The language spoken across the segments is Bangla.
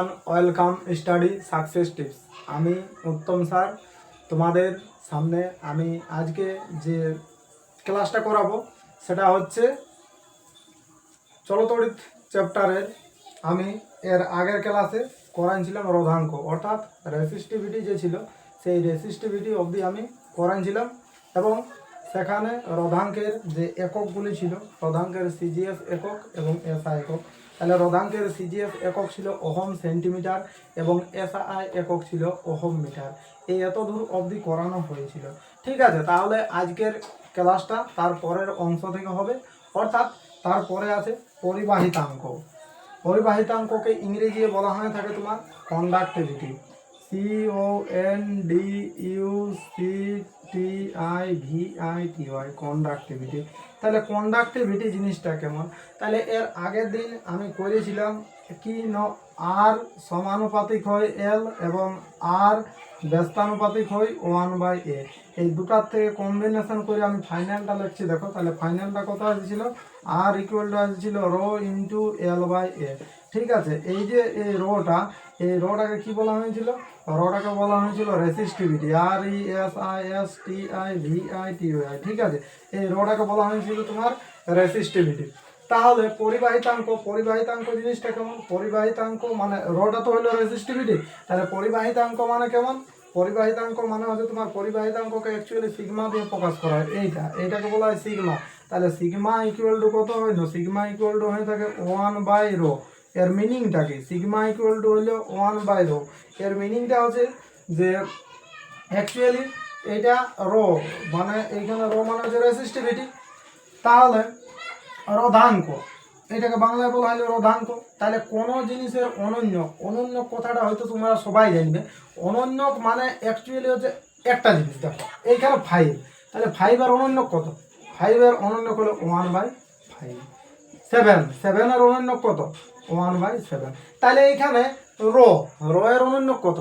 Everyone welcome study success tips আমি উত্তম স্যার। তোমাদের সামনে আমি আজকে যে ক্লাসটা করাবো, সেটা হচ্ছে চলতড়িৎ চ্যাপ্টারের আমি এর আগের ক্লাসে করাইছিলাম রোধাঙ্ক, অর্থাৎ রেসিস্টিভিটি যে ছিল, সেই রেসিস্টিভিটি অবধি আমি করাইছিলাম এবং সেখানে রোধাঙ্কের যে এককগুলি ছিল, রোধাঙ্কের সিজিএস একক এবং এসআই একক তাহলে রোধাঙ্কের সিজিএস একক ছিল ওহম সেন্টিমিটার এবং এসআই একক ছিল ওহম মিটার। এই এত দূর অবধি করানো হয়েছিল। ঠিক আছে, তাহলে আজকের ক্লাসটা তার পরের অংশ থেকে হবে। অর্থাৎ তারপরে আছে পরিবাহিতাঙ্ক। পরিবাহিতাঙ্ককে ইংরেজি বলা হয়ে থাকে তোমার conductivity C O N D U C T I V I T Y conductivity তাহলে কন্ডাক্টিভিটি জিনিসটা কেমন? তাহলে এর আগের দিন আমি করেছিলাম কি ন আর সমানুপাতিক হয় এল এবং আর ব্যস্তানুপাতিক হয় ওয়ান বাই এ এই দুটার থেকে কম্বিনেশন করে আমি ফাইনালটা লিখছি, দেখো। তাহলে ফাইনালটা কত আসছিল? আর ইকুয়াল টু আসছিল rho into L by A ঠিক আছে? এই যে, এই রোটা এই রটাকে কি বলা হয়েছিল? রটাকে বলা হয়েছিল resistivity R E S I S T I V I T I ঠিক আছে? এই রটাকে বলা হয়েছিল তোমার রেসিস্টিভিটি। তাহলে পরিবাহিতাঙ্ক পরিবাহিতাঙ্ক জিনিসটা কেমন? পরিবাহিতাঙ্ক মানে রটা তো হলো রেসিস্টিভিটি, তাহলে পরিবাহিতাঙ্ক মানে কেমন? পরিবাহিতাঙ্ক মানে হচ্ছে তোমার পরিবাহিতাঙ্ককে অ্যাকচুয়ালি সিগমা দিয়ে প্রকাশ করা হয়। এইটা, এইটাকে বলা হয় সিগমা তাহলে সিগমা ইকুয়াল টু কত হয় না সিগমা ইকুয়াল টু হয়ে থাকে ওয়ান বাই রো এর মিনিংটা কি? সিগমা ইকুয়াল টু হলো ওয়ান বাই রো এর মিনিংটা হচ্ছে যে অ্যাকচুয়ালি এটা রো মানে এইখানে রো মানে হচ্ছে রেসিস্টিভিটি তাহলে রোধাঙ্ক এটাকে বাংলায় বলা হলো রোধাঙ্ক তাহলে কোনো জিনিসের অনন্য অনন্য কথাটা হয়তো তোমরা সবাই জানবে। অনন্য মানে অ্যাকচুয়ালি হচ্ছে একটা জিনিস, দেখো। এইখানে ফাইভ তাহলে ফাইভের অনন্য কত? ফাইভের অনন্য হলো ওয়ান বাই ফাইভ সেভেন সেভেনের অনন্য কত? One by seven. তাহলে এইখানে রো রো এর অনন্য কত?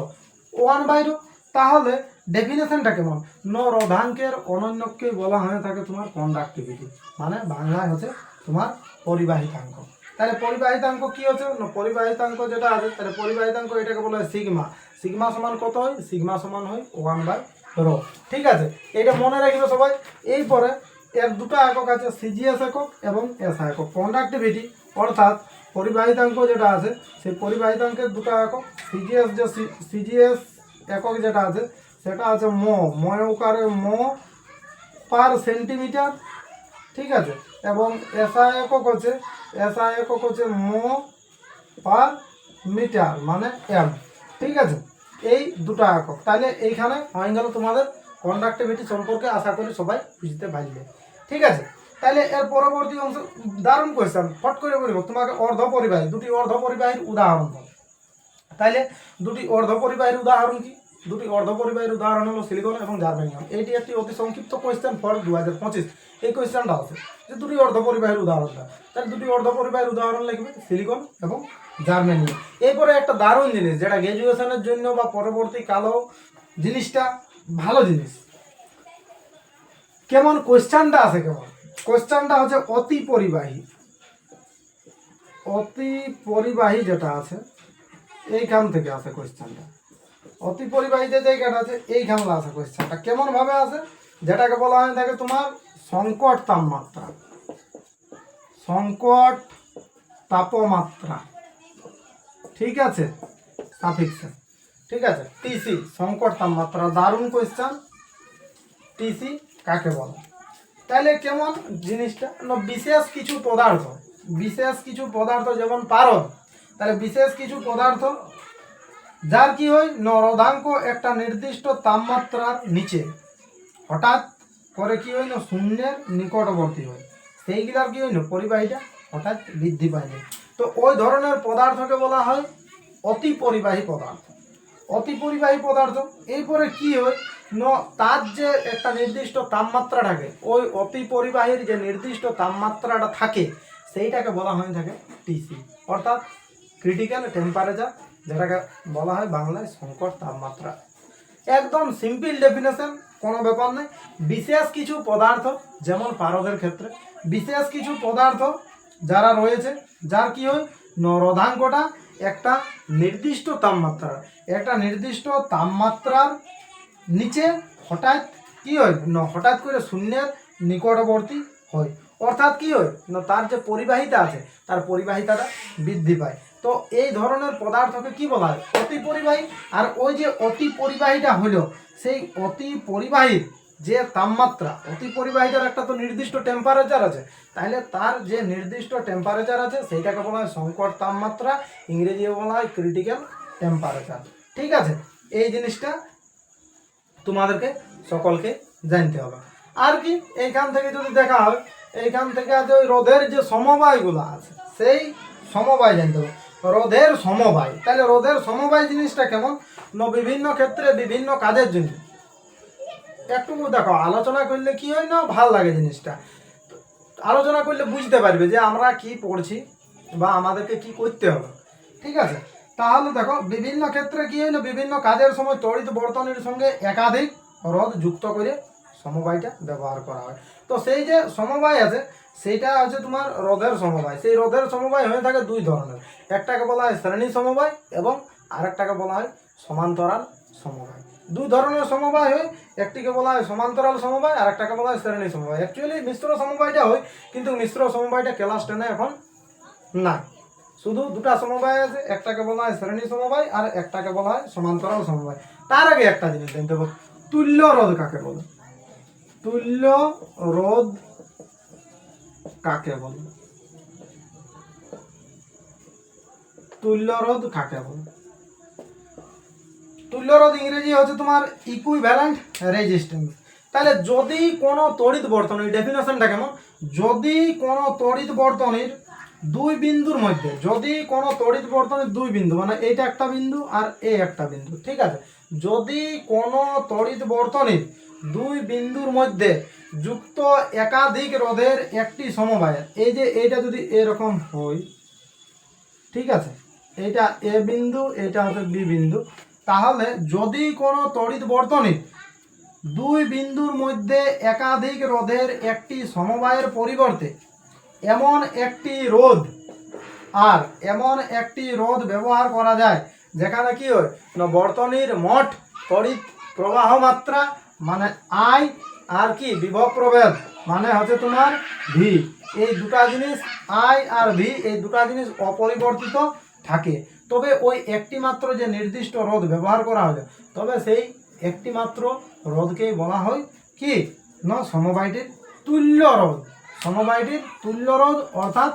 One by rho. তাহলে ডেফিনেশনটা কেমন? ন রোধাঙ্কের অনন্যকে বলা হয়ে, থাকে তোমার কন্ডাক্টিভিটি মানে বাংলায় হচ্ছে তোমার পরিবাহিতাঙ্ক। তাহলে পরিবাহিতাঙ্ক কি হচ্ছে? পরিবাহিতাঙ্ক যেটা আছে, তাহলে পরিবাহিতাঙ্ক এটাকে বলা হয় সিগমা সিগমা সমান কত হয়? সিগমা সমান হয় ওয়ান বাই রো। ঠিক আছে? এটা মনে রাখবে সবাই। এই পরে এর দুটো একক আছে সিজিএস একক এবং এসআই একক। কন্ডাক্টিভিটি অর্থাৎ পরিবাহিতাঙ্ক যেটা আছে, সেই পরিবাহিতাঙ্কের দুটো একক সিজিএস যে সিজিএস একক যেটা আছে, সেটা আছে মো ময়কারে ম পার সেন্টিমিটার, ঠিক আছে? এবং এসআই একক হচ্ছে এসআই একক হচ্ছে ম পার মিটার মানে এম, ঠিক আছে? এই দুটো একক। তাহলে এইখানে হয়ে গেল তোমাদের কন্ডাক্টিভিটি সম্পর্কে আশা করি সবাই বুঝতে পারবে। ঠিক আছে? তাহলে এর পরবর্তী অংশ দারুণ কোয়েশ্চেন ফট করে বলব, তোমাকে অর্ধ পরিবাহী, দুটি অর্ধ পরিবাহীর উদাহরণ তাইলে দুটি অর্ধ পরিবাহীর উদাহরণ কি? দুটি অর্ধ পরিবাহীর উদাহরণ হলো সিলিকন এবং জার্মেনিয়াম এটি একটি অতি সংক্ষিপ্ত কোয়েশ্চেন ফর দু হাজার পঁচিশ। এই কোয়েশ্চেনটা আছে যে দুটি অর্ধ পরিবাহীর উদাহরণটা। তাহলে দুটি অর্ধ পরিবাহীর উদাহরণ লিখবে সিলিকন এবং জার্মেনিয়াম এরপরে একটা দারুণ জিনিস, যেটা গ্র্যাজুয়েশনের জন্য বা পরবর্তী কালো জিনিসটা ভালো জিনিস। কেমন কোয়েশ্চেনটা আছে কেমন? কোয়েশ্চেনটা হচ্ছে অতি পরিবাহী। অতি পরিবাহী যেটা আছে, এইখান থেকে আসে কোয়েশ্চেনটা অতি পরিবাহী যে জায়গাটা আছে এইখানে আসে কোয়েশ্চেনটা কেমন ভাবে আসে যেটাকে বলা হয় থাকে তোমার সংকট তাপমাত্রা। সংকট তাপমাত্রা। ঠিক আছে? সাফিক্সে ঠিক আছে? টিসি সংকট তাপমাত্রা। দারুণ কোয়েশ্চেন টিসি কাকে বলে? তাহলে কেমন জিনিসটা? বিশেষ কিছু পদার্থ, বিশেষ কিছু পদার্থ যেমন পারদ, তাহলে বিশেষ কিছু পদার্থ, যার কি হয়? ন রোধাঙ্ক একটা নির্দিষ্ট তাপমাত্রার নিচে, হঠাৎ করে কি হয় না শূন্যের নিকটবর্তী হয়। সেইগুলার কি হয় না পরিবাহীটা হঠাৎ বৃদ্ধি পায় তো ওই ধরনের পদার্থকে বলা হয় অতি পরিবাহী পদার্থ। অতি পরিবাহী পদার্থ, এরপরে কি হয়? ন, তার যে একটা নির্দিষ্ট তাপমাত্রা থাকে, ওই অতি পরিবাহীর যে নির্দিষ্ট তাপমাত্রাটা থাকে, সেইটাকে বলা হয়ে থাকে টিসি অর্থাৎ ক্রিটিক্যাল টেম্পারেচার যেটাকে বলা হয় বাংলায় সংকট তাপমাত্রা। একদম সিম্পল ডেফিনেশন কোনো ব্যাপার নেই বিশেষ কিছু পদার্থ, যেমন পারদের ক্ষেত্রে, বিশেষ কিছু পদার্থ যারা রয়েছে, যার কি হয়? ন রোধাঙ্কটা একটা নির্দিষ্ট তাপমাত্রা। একটা নির্দিষ্ট তাপমাত্রার নিচে হঠাৎ কি হয়? না হঠাৎ করে শূন্যের নিকটবর্তী হয়। অর্থাৎ কি হয়? না তার যে পরিবাহিতা আছে, তার পরিবাহিতাটা বৃদ্ধি পায়। তো এই ধরনের পদার্থকে কি বলা হয়? অতি পরিবাহী। আর ওই যে অতি পরিবাহীটা হলো, সেই অতি পরিবাহীর যে তাপমাত্রা, অতি পরিবাহীটার একটা তো নির্দিষ্ট টেম্পারেচার আছে। তাহলে তার যে নির্দিষ্ট টেম্পারেচার আছে, সেইটাকে বলা হয় সংকট তাপমাত্রা। ইংরেজিও বলা হয় ক্রিটিক্যাল টেম্পারেচার ঠিক আছে? এই জিনিসটা তোমাদেরকে সকলকে জানতে হবে। আর কি, এইখান থেকে যদি দেখা হয়, এইখান থেকে আছে ওই রোধের যে সমবায়গুলো আছে, সেই সমবায় জানতে হবে। রোধের সমবায়, তাহলে রোধের সমবায় জিনিসটা কেমন? না, বিভিন্ন ক্ষেত্রে বিভিন্ন কাজের জন্য। একটু দেখো, আলোচনা করলে কি হয় না, ভালো লাগে জিনিসটা। আলোচনা করলে বুঝতে পারবে যে আমরা কি পড়ছি বা আমাদেরকে কি করতে হবে। ঠিক আছে? তাহলে দেখো, বিভিন্ন ক্ষেত্রে কি না বিভিন্ন কাজের সময় তড়িৎ বর্তনের সঙ্গে একাধিক রোধ যুক্ত করে সমবায়টা ব্যবহার করা হয়। তো সেই যে সমবায় আছে, সেইটা হচ্ছে তোমার রোধের সমবায়। সেই রোধের সমবায় হয়ে থাকে দুই ধরনের। একটাকে বলা হয় শ্রেণি সমবায় এবং আরেকটাকে বলা হয় সমান্তরাল সমবায়। দুই ধরনের সমবায় হয়, একটিকে বলা হয় সমান্তরাল সমবায় আর একটাকে বলা হয় শ্রেণি সমবায়। অ্যাকচুয়ালি মিশ্র সমবায়টা হয়, কিন্তু মিশ্র সমবায়টা ক্লাস টেনে এখন না শুধু দুটা সমবায় আছে, একটাকে বলা হয় শ্রেণি সমবায় আর একটাকে বলা হয় সমান্তরাল সমবায়। তার আগে একটা জিনিস জানতে হবে, তুল্য রোধ কাকে বলে? তুল্য রোধ কাকে বলে? তুল্য রোধ কাকে বলে? তুল্য রোধ ইংরেজি হচ্ছে তোমার ইকুইভ্যালেন্ট রেজিস্ট্যান্স তাহলে যদি কোনো তড়িৎ বর্তনীর ডেফিনেশনটা কেমন? যদি কোনো তড়িৎ বর্তনীর দুই বিন্দুর মধ্যে, যদি কোনো তড়িৎ বর্তনীর দুই বিন্দু মানে এইটা একটা বিন্দু আর এই একটা বিন্দু, ঠিক আছে? যদি কোনো তড়িৎ বর্তনীর দুই বিন্দুর মধ্যে যুক্ত একাধিক রোধের একটি সমবায়, এই যে এইটা যদি এরকম হয়, ঠিক আছে? এইটা এ বিন্দু, এটা হচ্ছে বি বিন্দু, তাহলে যদি কোনো তড়িৎ বর্তনী দুই বিন্দুর মধ্যে একাধিক রোধের একটি সমবায়ের পরিবর্তে এমন একটি রোদ আর এমন একটি রোদ ব্যবহার করা যায়, যেখানে কি হয়? না, বর্তনীর মোট তড়িৎ প্রবাহ মাত্রা মানে আই আর কি? বিভব প্রভেদ মানে হচ্ছে তোমার ভি এই দুটা জিনিস আই আর ভি এই দুটা জিনিস অপরিবর্তিত থাকে। তবে ওই একটি মাত্র যে নির্দিষ্ট রোধ ব্যবহার করা হয় তবে সেই একটি মাত্র বলা হয় কি? না, সমবায়টির তুল্য রোধ। সমবায়টির তুল্য রোধ অর্থাৎ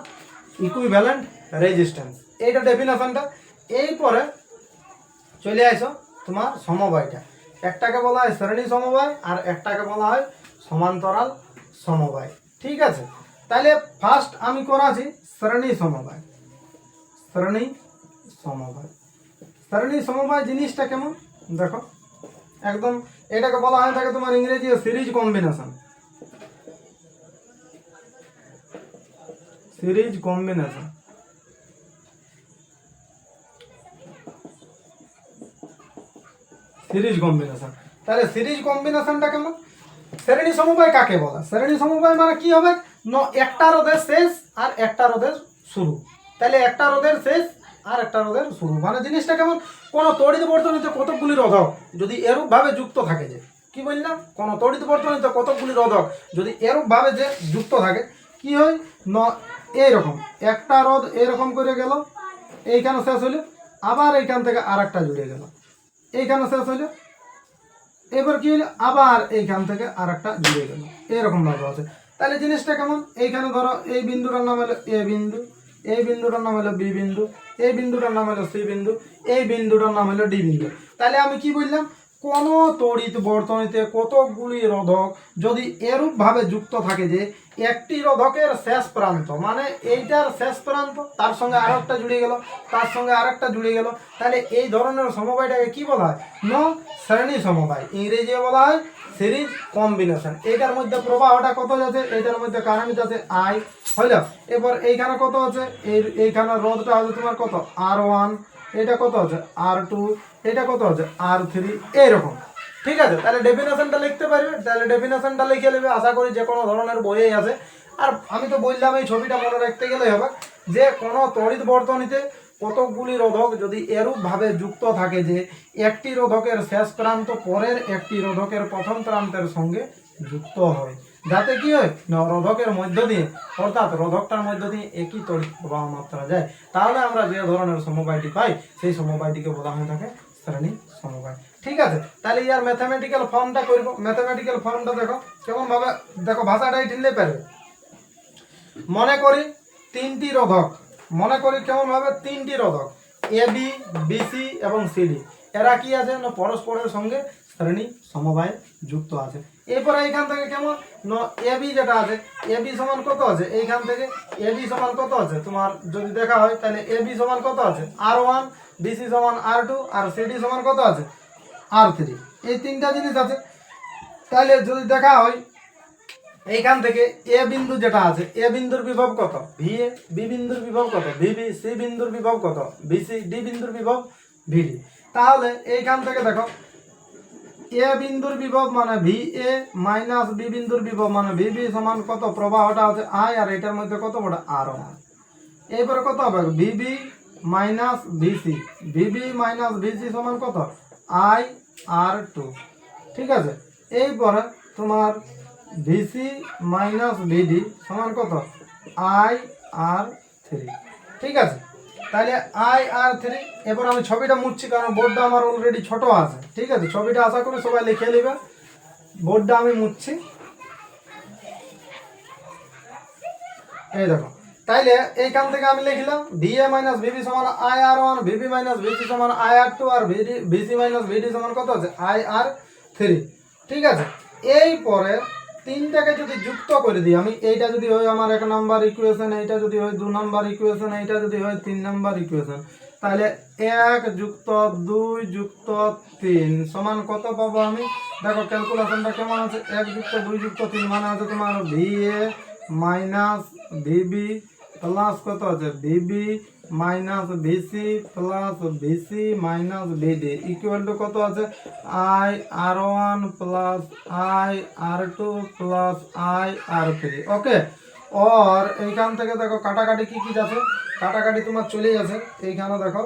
ইকুইভ্যালেন্ট রেজিস্ট্যান্স এইটা ডেফিনেশনটা এরপরে চলে আসো তোমার সমবায়টা। একটাকে বলা হয় শ্রেণি সমবায় আর একটাকে বলা হয় সমান্তরাল সমবায়। ঠিক আছে? তাহলে ফার্স্ট আমি করাছি শ্রেণি সমবায়। শ্রেণি সমবায়। শ্রেণি সমবায় জিনিসটা কেমন? দেখো। একদম এটাকে বলা হয় থাকে তোমার ইংরেজি series combination series combination. Series combination. তাহলে সিরিজ কম্বিনেশনটা কেমন? শ্রেণি সমবায় কাকে বলা? শ্রেণি সমবায় মানে কি হবে? একটা রোধের শেষ আর একটা রোধের শুরু। তাহলে একটা রোধের শেষ আর একটা রোধের শুরু। মানে জিনিসটা কেমন? কোনো তড়িৎ বর্তনীতে কতকগুলি রোধক যদি এরূপভাবে যুক্ত থাকে যে, কি বললাম? কোনো তড়িৎ বর্তনীতে কতকগুলি রোধক যদি এরূপভাবে যে যুক্ত থাকে, কি হয়? ন এইরকম। একটা রোধ এরকম করে গেল, এইখানে শেষ হইল, আবার এইখান থেকে আর একটা জুড়ে গেল। এইখানে শেষ হইল এবার কি হলো আবার এইখান থেকে আর একটা জুড়ে গেল। এরকম ভাবে আছে তাহলে জিনিসটা কেমন? এইখানে ধরো, এই বিন্দুটার নাম হলো এ বিন্দু, এই বিন্দুটার নাম হলো বি বিন্দু, এই বিন্দুটার নাম হলো সি বিন্দু, এই বিন্দুটার নাম হলো ডি বিন্দু। তাহলে আমি কি বললাম? কোন তড়িৎ বর্তনীতে কতকগুলি রোধক যদি এরূপভাবে যুক্ত থাকে যে একটি রোধকের শেষ প্রান্ত মানে এইটার শেষ প্রান্ত, তার সঙ্গে আর একটা জুড়ে গেল, তার সঙ্গে আরেকটা জুড়ে গেল, তাহলে এই ধরনের সমবায়টাকে কি বলা হয়? ন শ্রেণি সমবায় ইংরেজি বলা হয় সিরিজ কম্বিনেশন। এইটার মধ্যে প্রবাহটা কত যাচ্ছে? এইটার মধ্যে কারেন্ট যাচ্ছে আই হইল? এবার এইখানে কত আছে? এই এইখানে রোধটা হচ্ছে তোমার কত? আর ওয়ান এটা কত আছে আর টু এটা কত আছে আর থ্রি এইরকম ঠিক আছে? তাহলে ডেফিনেশনটা লিখতে পারবে? তাহলে ডেফিনেশনটা লিখে নেবে। আশা করি যে কোনো ধরনের বইয়েই আছে। আর আমি তো বললাম, এই ছবিটা মনে রাখতে গেলেই হবে যে, কোনো তড়িৎ বর্তনীতে কতকগুলি রোধক যদি এরূপভাবে যুক্ত থাকে যে, একটি রোধকের শেষ প্রান্ত পরের একটি রোধকের প্রথম প্রান্তের সঙ্গে যুক্ত হয়। যাতে কি হয়, না, রোধকের মধ্য দিয়ে, অর্থাৎ রোধকটার মধ্য দিয়ে একই তড়িৎ প্রবাহ মাত্রা যায়। তাহলে আমরা যে ধরনের সমবায়টি পাই, সেই সমবায়টিকে বলা হয়ে থাকে শ্রেণি সমবায়। ঠিক আছে? তাহলে ইয়ার ম্যাথামেটিক্যাল ফর্মটা করব। ম্যাথামেটিক্যাল ফর্মটা দেখো কেমন ভাবে দেখো ভাষাটাই ঠিনলে পারবে মনে করি তিনটি রোধক, মনে করি কেমন ভাবে তিনটি রোধক এ বি বিসি এবং সিডি এরা কি আছে না, পরস্পরের সঙ্গে শ্রেণি সমবায় যুক্ত আছে। এরপরে এইখান থেকে কেমন? এ বি যেটা আছে, এ বি সমান কত আছে? এইখান থেকে এ বি সমান কত আছে? তোমার যদি দেখা হয়, তাহলে এ বি সমান কত আছে? আর ওয়ান বিসি সমান আর টু, আর সিডি সমান কত আছে? R three. এই তিনটা জিনিস আছে। তাহলে যদি দেখা হয়, এইখান থেকে এ বিন্দু যেটা আছে, এ বিন্দুর বিভব কত? ভি এ, বি বিন্দুর বিভব কত? ভিবি সি বিন্দুর বিভব কত? বিসি ডি বিন্দুর বিভব ভিডি তাহলে এইখান থেকে দেখো এ বিন্দুর বিভব মানে ভি, এ মাইনাস বি বিন্দুর বিভব মানে ভিবি সমান কত? প্রবাহটা আছে আই, আর এটার মধ্যে কত বড়? আর এরপরে কত হবে? VB minus VC VB minus VC সমান কত? I, R two. ঠিক আছে? এইপরে তোমার ভিসি মাইনাস ভিডি সমান কত? I, R three. ঠিক আছে? তাহলে আই আর থ্রি, এবার আমি ছবিটা মুছছি কারণ বোর্ডটা আমার অলরেডি ছোট আছে, ঠিক আছে? ছবিটা আশা করি সবাই লিখে নেবে। বোর্ডটা আমি মুছছি এই দেখো, তাইলে এইখান থেকে আমি লিখলাম ভিএ মাইনাস ভিবি সমান I R one VB minus VC সমান আই আর টু, আর ভিডি ভিসি মাইনাস ভিডি সমান কত আছে? আই আর থ্রি, ঠিক আছে? এই পরে তিনটাকে যদি যুক্ত করে দিই, আমি এইটা যদি হয় আমার এক নাম্বার ইকুয়েশন এইটা যদি হয় দু নাম্বার ইকুয়েশন এইটা যদি হয় তিন নাম্বার ইকুয়েশন তাহলে এক যুক্ত দুই যুক্ত তিন সমান কত পাবো আমি? দেখো ক্যালকুলেশনটা কেমন আছে? এক যুক্ত দুই যুক্ত তিন মানে আছে তোমার V A minus VB plus কত আছে? VB minus VC plus VC minus VD equal to কত আছে? I R one plus I R two plus I R three okay আর এইখান থেকে দেখো, কাটাকাটি কি কি আছে কাটাকাটি তোমার চলে যাচ্ছে এইখানে দেখো,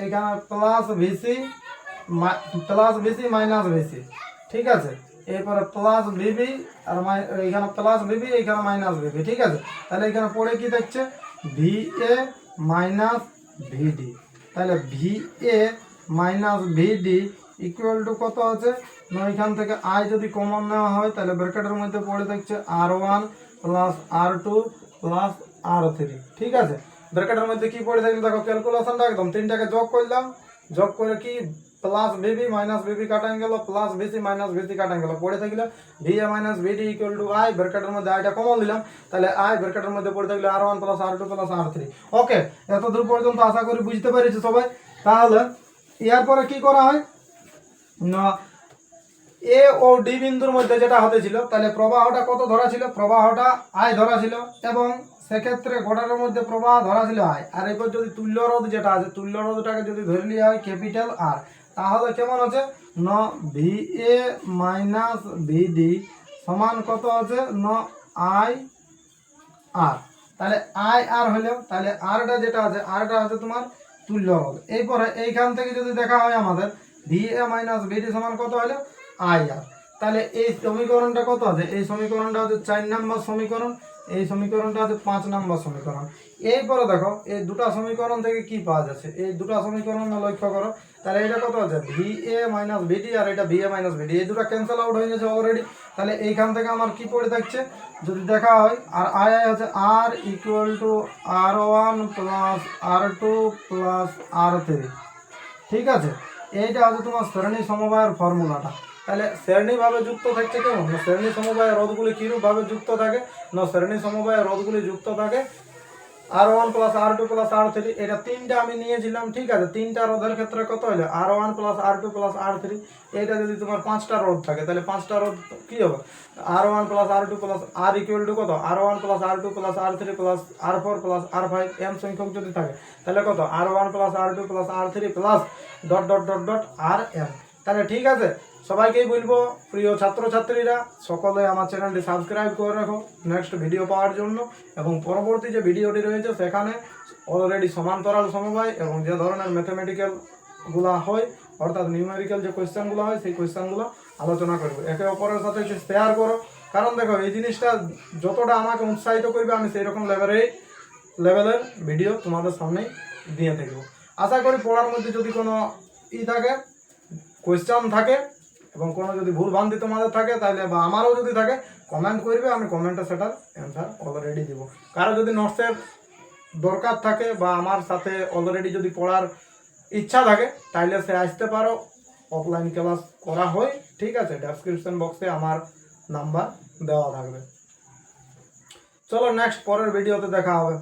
এইখানে plus VC plus VC minus VC ঠিক আছে? এরপরে প্লাস ভিবি আর মাই এখানে প্লাস ভিবি এখানে মাইনাস ভিবি ঠিক আছে? তাহলে এখানে পড়ে কি দেখছে? ভি এ মাইনাস ভিডি তাহলে V A minus VD equal to কত আছে? না, এখান থেকে আই যদি কমন নেওয়া হয়, তাহলে ব্র্যাকেটের মধ্যে পড়ে থাকছে R one plus R two plus R three ঠিক আছে? ব্র্যাকেটের মধ্যে কি পড়ে থাকলে? দেখো ক্যালকুলেশনটা একদম তিনটাকে যোগ করলাম। যোগ করে কি? প্লাস ভিবি মাইনাস ভিবি কাটান গেল প্লাস ভিসি মাইনাস ভিসি কাটান গেল। পড়ে থাকলে A minus VD equal to I ব্র্যাকেটের মধ্যে আইটা কমন দিলাম তাহলে আই ব্র্যাকেটের মধ্যে পড়ে থাকলে R one plus R two plus R three okay এত দূর পর্যন্ত আশা করি বুঝতে পেরেছি সবাই। তাহলে, এরপরে কি করা হয়? না এ ও ডি বিন্দুর মধ্যে যেটা হতে ছিল, তাহলে প্রবাহটা কত ধরা ছিল? প্রবাহটা আই ধরা ছিল, এবং সেক্ষেত্রে গোটার মধ্যে প্রবাহ ধরা ছিল আই আর এরপর যদি তুল্য রোধ যেটা আছে, তুল্য রোধটাকে যদি ধরে নেওয়া হয় ক্যাপিটাল আর তাহলে কেমন আছে? ন ভি এ মাইনাস ভিডি সমান কত আছে? ন আই আর। তাহলে আই আর হলো তাহলে আরটা যেটা আছে আরটা আছে তোমার তুল্য হবে। এরপরে এইখান থেকে যদি দেখা হয় আমাদের, ভি এ মাইনাস ভিডি সমান কত হলো আই আর। তাহলে এই সমীকরণটা কত আছে? এই সমীকরণটা হচ্ছে চার নম্বর সমীকরণ। এই সমীকরণটা আছে পাঁচ নম্বর সমীকরণ। এরপরে দেখো, এই দুটা সমীকরণ থেকে কি পাওয়া যাচ্ছে? এই দুটা সমীকরণ লক্ষ্য করো, তাহলে এটা কত আছে ভি এ মাইনাস ভিডি আর এটা ভি এ মাইনাস ভিডি এই দুটো ক্যান্সেল আউট হয়ে গেছে অলরেডি তাহলে এইখান থেকে আমার কি পড়ে থাকছে? যদি দেখা হয়, আর আই আই আছে R equal to R one plus R two plus R three ঠিক আছে? এইটা আছে তোমার শ্রেণি সমবায়ের ফর্মুলাটা তাহলে শ্রেণীভাবে যুক্ত থাকছে কেমন না শ্রেণি সমবায় রোধগুলি কীরূপভাবে যুক্ত থাকে না শ্রেণি সমবায় রোধগুলি যুক্ত থাকে R one plus R two plus R three এটা তিনটা আমি নিয়েছিলাম ঠিক আছে তিনটা রোধের ক্ষেত্রে কত হলো R one plus R two plus R three এটা যদি তোমার পাঁচটা রোধ থাকে তাহলে পাঁচটা রোধ কি হবে R one plus R two plus R equal to কত R one plus R two plus R three plus R four plus R five M সংখ্যক যদি থাকে তাহলে কত R one plus R two plus R three plus dot dot dot dot R M তাহলে ঠিক আছে সবাইকেই বলব, প্রিয় ছাত্রছাত্রীরা, সকলে আমার চ্যানেলটি সাবস্ক্রাইব করে রাখো নেক্সট ভিডিও পাওয়ার জন্য। এবং পরবর্তী যে ভিডিওটি রয়েছে, সেখানে অলরেডি সমান্তরাল সমবায় এবং যে ধরনের ম্যাথামেটিক্যালগুলা হয়, অর্থাৎ নিউমেরিক্যাল যে কোয়েশ্চেনগুলো হয়, সেই কোয়েশ্চেনগুলো আলোচনা করব। একে অপরের সাথে শেয়ার করো। কারণ দেখো, এই জিনিসটা যতটা আমাকে উৎসাহিত করবে, আমি সেই রকম লেভেলের লেভেলের ভিডিও তোমাদের সামনে দিয়ে থাকব আশা করি পড়ার মধ্যে যদি কোনো ই থাকে কোয়েশ্চেন থাকে এবং কোনো যদি ভুল ভ্রান্তি তোমাদের থাকে, তাহলে বা আমারও যদি থাকে কমেন্ট করবে, আমি কমেন্টে সেটার অ্যান্সার অলরেডি দিব। কারও যদি নোটসের দরকার থাকে বা আমার সাথে অলরেডি যদি পড়ার ইচ্ছা থাকে, তাইলে সে আসতে পারো। অফলাইন ক্লাস করা হয়, ঠিক আছে? ডেসক্রিপশন বক্সে আমার নাম্বার দেওয়া থাকবে। চলো নেক্সট পরের ভিডিওতে দেখা হবে।